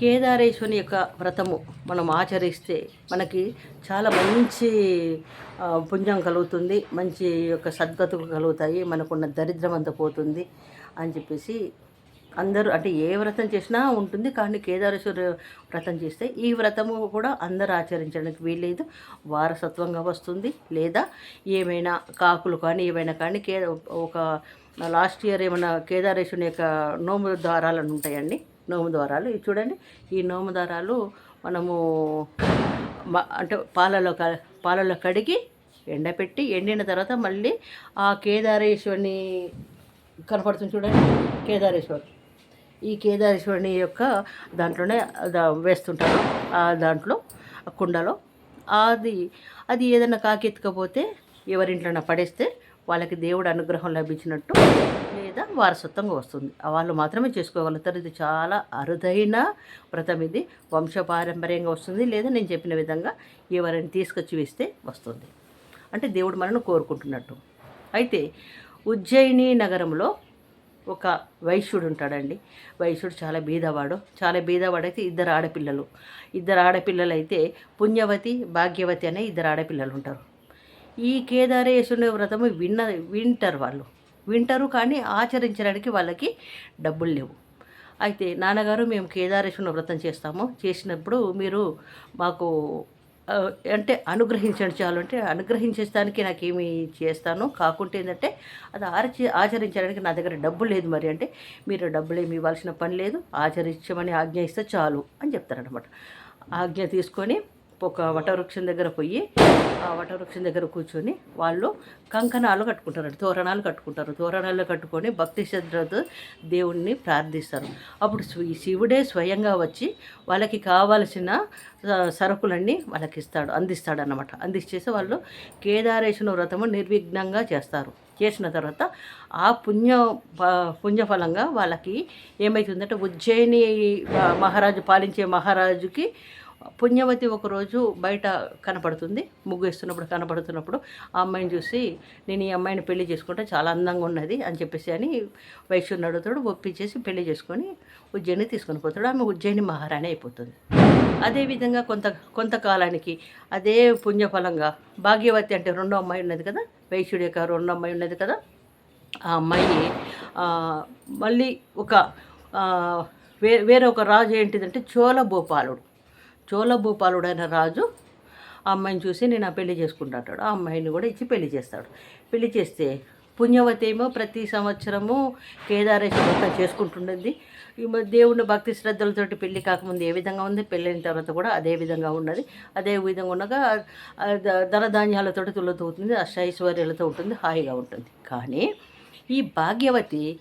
కేదారేశ్వరుని యొక్క వ్రతము మనం ఆచరిస్తే మనకి చాలా మంచి పుణ్యం కలుగుతుంది మంచి యొక్క సద్గతులు కలుగుతాయి మనకున్న దరిద్రం అంతా పోతుంది అని చెప్పేసి అందరూ అంటే ఏ వ్రతం చేసినా ఉంటుంది కానీ కేదారేశ్వర వ్రతం చేస్తే ఈ వ్రతము కూడా అందరూ ఆచరించడానికి వీల్లేదు. వారసత్వంగా వస్తుంది లేదా ఏమైనా కాకులు కానీ ఏమైనా కానీ కే ఒక లాస్ట్ ఇయర్ ఏమైనా కేదారేశ్వరుని యొక్క నోము ద్వారాలను ఉంటాయండి. నోము దారాలు ఇది చూడండి ఈ నోము దారాలు మనము అంటే పాలలో క- పాలలో కడిగి ఎండపెట్టి ఎండిన తర్వాత మళ్ళీ ఆ కేదారేశ్వరిని కనపడుతుంది చూడండి కేదారేశ్వర్ ఈ కేదారేశ్వరిని యొక్క దాంట్లోనే దా- వేస్తుంటారు. ఆ దాంట్లో ఆ కుండలో. అది అది ఏదైనా కాకెత్తుకపోతే ఎవరింట్లోనే పడేస్తే వాళ్ళకి దేవుడు అనుగ్రహం లభించినట్టు లేదా వారసత్వంగా వస్తుంది. ఆ వాళ్ళు మాత్రమే చేసుకోగలుగుతారు. ఇది చాలా అరుదైన వ్రతం ఇది. వంశపారంపర్యంగా వస్తుంది. లేదా నేను చెప్పిన విధంగా ఎవరైనా తీసుకొచ్చి వేస్తే వస్తుంది. అంటే దేవుడు మనను కోరుకుంటున్నట్టు. అయితే ఉజ్జయిని నగరంలో ఒక వైశ్యుడు ఉంటాడండి. వైశ్యుడు చాలా బీదవాడు. చాలా బీదవాడు అయితే ఇద్దరు ఆడపిల్లలు. ఇద్దరు ఆడపిల్లలు అయితే పుణ్యవతి భాగ్యవతి అనే ఇద్దరు ఆడపిల్లలు ఉంటారు. ఈ కేదారేశ్వరుని వ్రతము విన్న వింటారు వాళ్ళు. వింటారు కానీ ఆచరించడానికి వాళ్ళకి డబ్బులు లేవు. అయితే నాన్నగారు మేము కేదారేశ్వరుని వ్రతం చేస్తాము. చేసినప్పుడు మీరు మాకు అంటే అనుగ్రహించండి చాలు. అంటే అనుగ్రహించడానికి నాకేమి చేస్తాను. కాకుంటే ఏంటంటే అది ఆచ ఆచరించడానికి నా దగ్గర డబ్బు లేదు మరి. అంటే మీరు డబ్బులు ఏమి ఇవ్వాల్సిన పని లేదు. ఆచరించమని ఆజ్ఞ ఇస్తే చాలు అని చెప్తారనమాట ఆజ్ఞ తీసుకొని ఒక వటవృక్షం దగ్గర పోయి ఆ వటవృక్షం దగ్గర కూర్చొని వాళ్ళు కంకణాలు కట్టుకుంటారు తోరణాలు కట్టుకుంటారు. తోరణాలు కట్టుకొని భక్తి శ్రద్ధతో దేవుణ్ణి ప్రార్థిస్తారు. అప్పుడు శివుడే స్వయంగా వచ్చి వాళ్ళకి కావాల్సిన సరుకులన్నీ వాళ్ళకి ఇస్తాడు అందిస్తాడు అన్నమాట అందించేసి వాళ్ళు కేదారేశ్వర వ్రతము నిర్విఘ్నంగా చేస్తారు. చేసిన తర్వాత ఆ పుణ్య ప- పుణ్యఫలంగా వాళ్ళకి ఏమవుతుందంటే ఉజ్జయిని మహారాజు పాలించే మహారాజుకి పుణ్యవతి ఒకరోజు బయట కనపడుతుంది ముగ్గు వేస్తున్నప్పుడు కనపడుతున్నప్పుడు ఆ అమ్మాయిని చూసి నేను ఈ అమ్మాయిని పెళ్ళి చేసుకుంటే చాలా అందంగా ఉన్నది అని చెప్పేసి అని వైశ్యుని అడుగుతాడు. ఒప్పించేసి పెళ్ళి చేసుకొని ఉజ్జయిని తీసుకొని పోతాడు. ఆమె ఉజ్జయిని మహారాణి అయిపోతుంది. అదేవిధంగా కొంత కొంతకాలానికి అదే పుణ్యఫలంగా భాగ్యవతి అంటే రెండో అమ్మాయి ఉన్నది కదా వైశ్యుడి యొక్క రెండో అమ్మాయి ఉన్నది కదా ఆ అమ్మాయి మళ్ళీ ఒక వే వేరే ఒక రాజు ఏంటిదంటే చోళ భూపాలుడు చోళభూపాలుడైన రాజు ఆ అమ్మాయిని చూసి నేను ఆ పెళ్ళి చేసుకుంటాడు ఆ అమ్మాయిని కూడా ఇచ్చి పెళ్ళి చేస్తాడు. పెళ్ళి చేస్తే పుణ్యవతి ఏమో ప్రతి సంవత్సరము కేదారేశ్వర వ్రతం చేసుకుంటుండేది. ఈమె దేవుని భక్తి శ్రద్ధలతోటి పెళ్ళి కాకముందు ఏ విధంగా ఉంది? పెళ్ళైన తర్వాత కూడా అదే విధంగా ఉన్నది. అదే విధంగా ఉండగా ధనధాన్యాలతో ద- ధనధాన్యాలతో తులతూతుంది అష్టైశ్వర్యాలతో ఉంటుంది. హాయిగా ఉంటుంది. కానీ ఈ భాగ్యవతి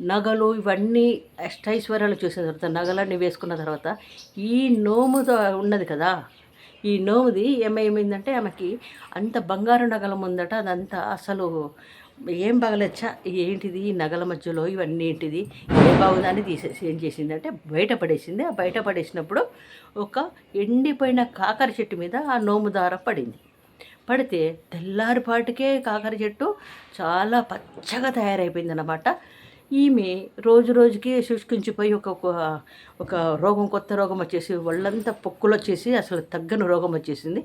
నగలు ఇవన్నీ అష్టైశ్వర్యాలు చూసిన తర్వాత నగలన్నీ వేసుకున్న తర్వాత ఈ నోముతో ఉన్నది కదా ఈ నోముది ఏమైందంటే ఆమెకి అంత బంగారు నగల ముందట అదంతా అసలు ఏం బాగలేచ్చా? ఏంటిది ఈ నగల మధ్యలో ఇవన్నీ ఏంటిది? ఏం బాగుందని తీసేసి ఏం చేసిందంటే బయటపడేసింది ఆ బయటపడేసినప్పుడు ఒక ఎండిపోయిన కాకర చెట్టు మీద ఆ నోము దార పడింది. పడితే తెల్లారిపాటికే కాకర చెట్టు చాలా పచ్చగా తయారైపోయింది అన్నమాట ఈమె రోజు రోజుకి శుష్కించిపోయి ఒక ఒక- రోగం కొత్త రోగం వచ్చేసి ఒళ్ళంతా పొక్కులు వచ్చేసి అసలు తగ్గని రోగం వచ్చేసింది.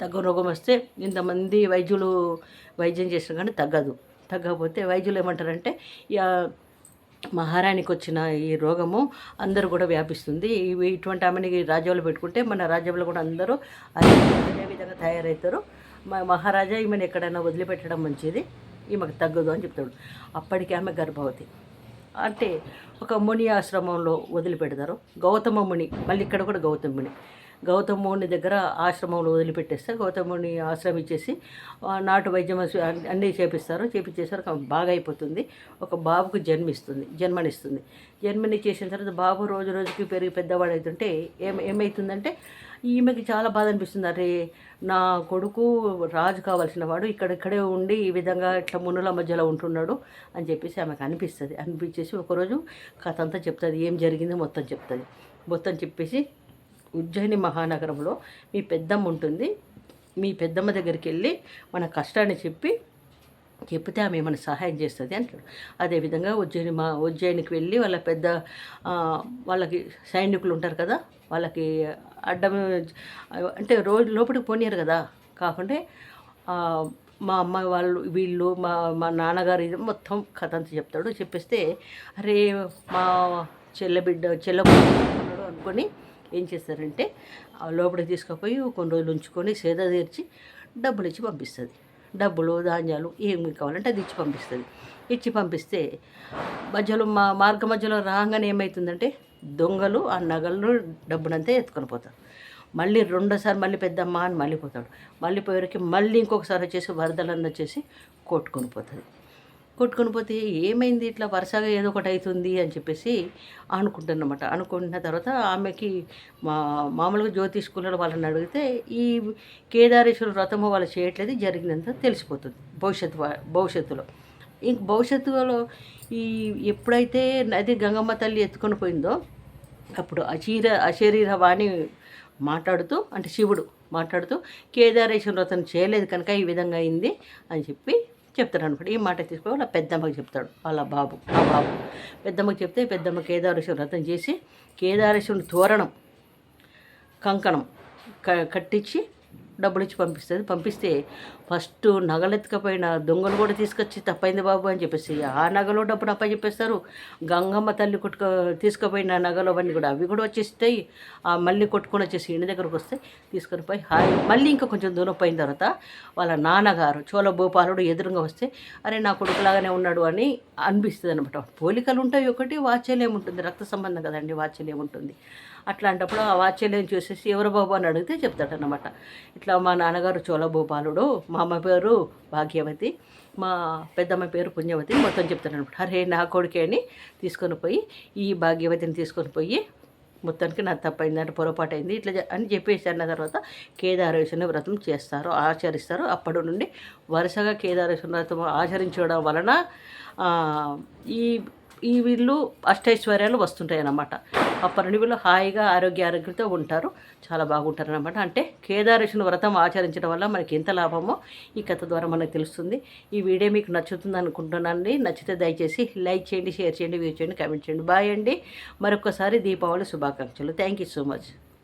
తగ్గని రోగం వస్తే ఇంతమంది వైద్యులు వైద్యం చేసిన కానీ తగ్గదు. తగ్గకపోతే వైద్యులు ఏమంటారంటే ఇక మహారాణికి వచ్చిన ఈ రోగము అందరూ కూడా వ్యాపిస్తుంది. ఇవి ఇటువంటి ఆమెని రాజ్యంలో పెట్టుకుంటే మన రాజ్యంలో కూడా అందరూ అదే విధంగా తయారవుతారు. మహారాజా ఈమెను ఎక్కడైనా వదిలిపెట్టడం మంచిది. ఈమెకు తగ్గదు అని చెప్తాడు. అప్పటికి ఆమె గర్భవతి. అంటే ఒక ముని ఆశ్రమంలో వదిలిపెడతారు. గౌతమ ముని మళ్ళీ ఇక్కడ కూడా గౌతమ ముని. గౌతమ ముని దగ్గర ఆశ్రమంలో వదిలిపెట్టేస్తే గౌతముని ఆశ్రమం ఇచ్చేసి నాటు వైద్యం అన్ని- అన్నీ చేపిస్తారు. చేపించేసరికి బాగా అయిపోతుంది. ఒక బాబుకు జన్మిస్తుంది జన్మనిస్తుంది. జన్మని చేసిన తర్వాత బాబు రోజు రోజుకి పెరిగి పెద్దవాడు అవుతుంటే ఏం ఏమవుతుందంటే ఈమెకి చాలా బాధ అనిపిస్తుంది. అరే నా కొడుకు రాజు కావాల్సిన వాడు ఇక్కడిక్కడే ఉండి ఈ విధంగా ఇట్లా మునుల మధ్యలో ఉంటున్నాడు అని చెప్పేసి ఆమెకు అనిపిస్తుంది. అనిపించేసి ఒకరోజు కథ అంతా చెప్తుంది. ఏం జరిగిందో మొత్తం చెప్తుంది. మొత్తం చెప్పేసి ఉజ్జయిని మహానగరంలో మీ పెద్దమ్మ ఉంటుంది. మీ పెద్దమ్మ దగ్గరికి వెళ్ళి మన కష్టాన్ని చెప్పి చెప్తే ఆమె ఏమైనా సహాయం చేస్తుంది అంటాడు. అదేవిధంగా ఉజ్జయిని మా ఉజ్జయినికి వెళ్ళి వాళ్ళ పెద్ద వాళ్ళకి సైనికులు ఉంటారు కదా వాళ్ళకి అడ్డం అంటే రోజు లోపలికి పోనీరు కదా. కాకుండా మా అమ్మ వాళ్ళు వీళ్ళు మా మా నాన్నగారు ఇది మొత్తం కథ అంతా చెప్తాడు. చెప్పేస్తే అరే మా చెల్లె బిడ్డ చెల్లె అనుకొని ఏం చేస్తారంటే ఆ లోపలికి తీసుకుపోయి కొన్ని రోజులు ఉంచుకొని సేద తీర్చి డబ్బులు ఇచ్చి పంపిస్తుంది. డబ్బులు ధాన్యాలు ఏమి కావాలంటే అది ఇచ్చి పంపిస్తుంది. ఇచ్చి పంపిస్తే మధ్యలో మా మార్గ మధ్యలో రాగానే ఏమవుతుందంటే దొంగలు ఆ నగలను డబ్బునంతా ఎత్తుకొని పోతారు. మళ్ళీ రెండోసారి మళ్ళీ పెద్దమ్మ అని మళ్ళీ పోతాడు. మళ్ళీ పోయేరికి మళ్ళీ ఇంకొకసారి వచ్చేసి వరదలన్న వచ్చేసి కొట్టుకొని పోతుంది. కొట్టుకుని పోతే ఏమైంది? ఇట్లా వరుసగా ఏదో ఒకటి అవుతుంది అని చెప్పేసి అనుకుంటున్నమాట అనుకున్న తర్వాత ఆమెకి మా మామూలుగా జ్యోతిష్కులలో వాళ్ళని అడిగితే ఈ కేదారేశ్వర వ్రతము వాళ్ళు చేయట్లేదు జరిగినంత తెలిసిపోతుంది భవిష్యత్తు భవిష్యత్తులో. ఇంక భవిష్యత్తులో ఈ ఎప్పుడైతే నది గంగమ్మ తల్లి ఎత్తుకొని పోయిందో అప్పుడు అశీర అశరీర వాణి మాట్లాడుతూ అంటే శివుడు మాట్లాడుతూ కేదారేశ్వర వ్రతం చేయలేదు కనుక ఈ విధంగా అయింది అని చెప్పి చెప్తాడు అనమాట ఈ మాట తీసుకుని వాళ్ళ పెద్దమ్మకి చెప్తాడు. వాళ్ళ బాబు ఆ బాబు. పెద్దమ్మకి చెప్తే పెద్దమ్మ కేదారేశ్వర వ్రతం చేసి కేదారేశ్వరుని తోరణం కంకణం క కట్టించి డబ్బులు ఇచ్చి పంపిస్తుంది. పంపిస్తే ఫస్ట్ నగలెత్తుకపోయిన దొంగలు కూడా తీసుకొచ్చి తప్పైంది బాబు అని చెప్పేసి ఆ నగలు డబ్బులు అప్ప చెప్పేస్తారు. గంగమ్మ తల్లి కొట్టుకో తీసుకుపోయిన నగలు అవన్నీ కూడా అవి కూడా వచ్చేస్తాయి. ఆ మళ్ళీ కొట్టుకొని వచ్చేసి ఇంటి దగ్గరకు వస్తే తీసుకొని పోయి హాయ్. మళ్ళీ ఇంకా కొంచెం దూరం పోయిన తర్వాత వాళ్ళ నాన్నగారు చోళ భూపాలుడు ఎదురుగా వస్తే అరే నా కొడుకులాగానే ఉన్నాడు అని అనిపిస్తుంది అనమాట పోలికలు ఉంటాయి ఒకటి వాత్సల్యం ఉంటుంది. రక్త సంబంధం కదండి వాత్సల్యం ఉంటుంది. అట్లాంటప్పుడు ఆ వాత్సల్యం చూసేసి ఎవరు బాబు అని అడిగితే చెప్తాడనమాట ఇట్లా మా నాన్నగారు చోళభూపాలుడు మా అమ్మ పేరు భాగ్యవతి మా పెద్దమ్మ పేరు పుణ్యవతి మొత్తం చెప్తాడనమాట అరే నా కొడుకే అని తీసుకొని పోయి ఈ భాగ్యవతిని తీసుకొని పోయి మొత్తానికి నా తప్పైంది అంటే పొరపాటు అయింది ఇట్లా అని చెప్పేసి అన్న తర్వాత కేదారేశ్వరుని వ్రతం చేస్తారు ఆచరిస్తారు. అప్పటి నుండి వరుసగా కేదారేశ్వర వ్రతం ఆచరించడం వలన ఈ ఈ వీళ్ళు అష్టైశ్వర్యాలు వస్తుంటాయి అన్నమాట అప్పటి వీళ్ళు హాయిగా ఆరోగ్య ఆరోగ్యంతో ఉంటారు. చాలా బాగుంటారు అనమాట అంటే కేదారేశ్వర వ్రతం ఆచరించడం వల్ల మనకి ఎంత లాభమో ఈ కథ ద్వారా మనకు తెలుస్తుంది. ఈ వీడియో మీకు నచ్చుతుంది అనుకుంటున్నానండి. నచ్చితే దయచేసి లైక్ చేయండి షేర్ చేయండి వ్యూ చేయండి కామెంట్ చేయండి. బాయ్ అండి. మరొకసారి దీపావళి శుభాకాంక్షలు. Thank you so much.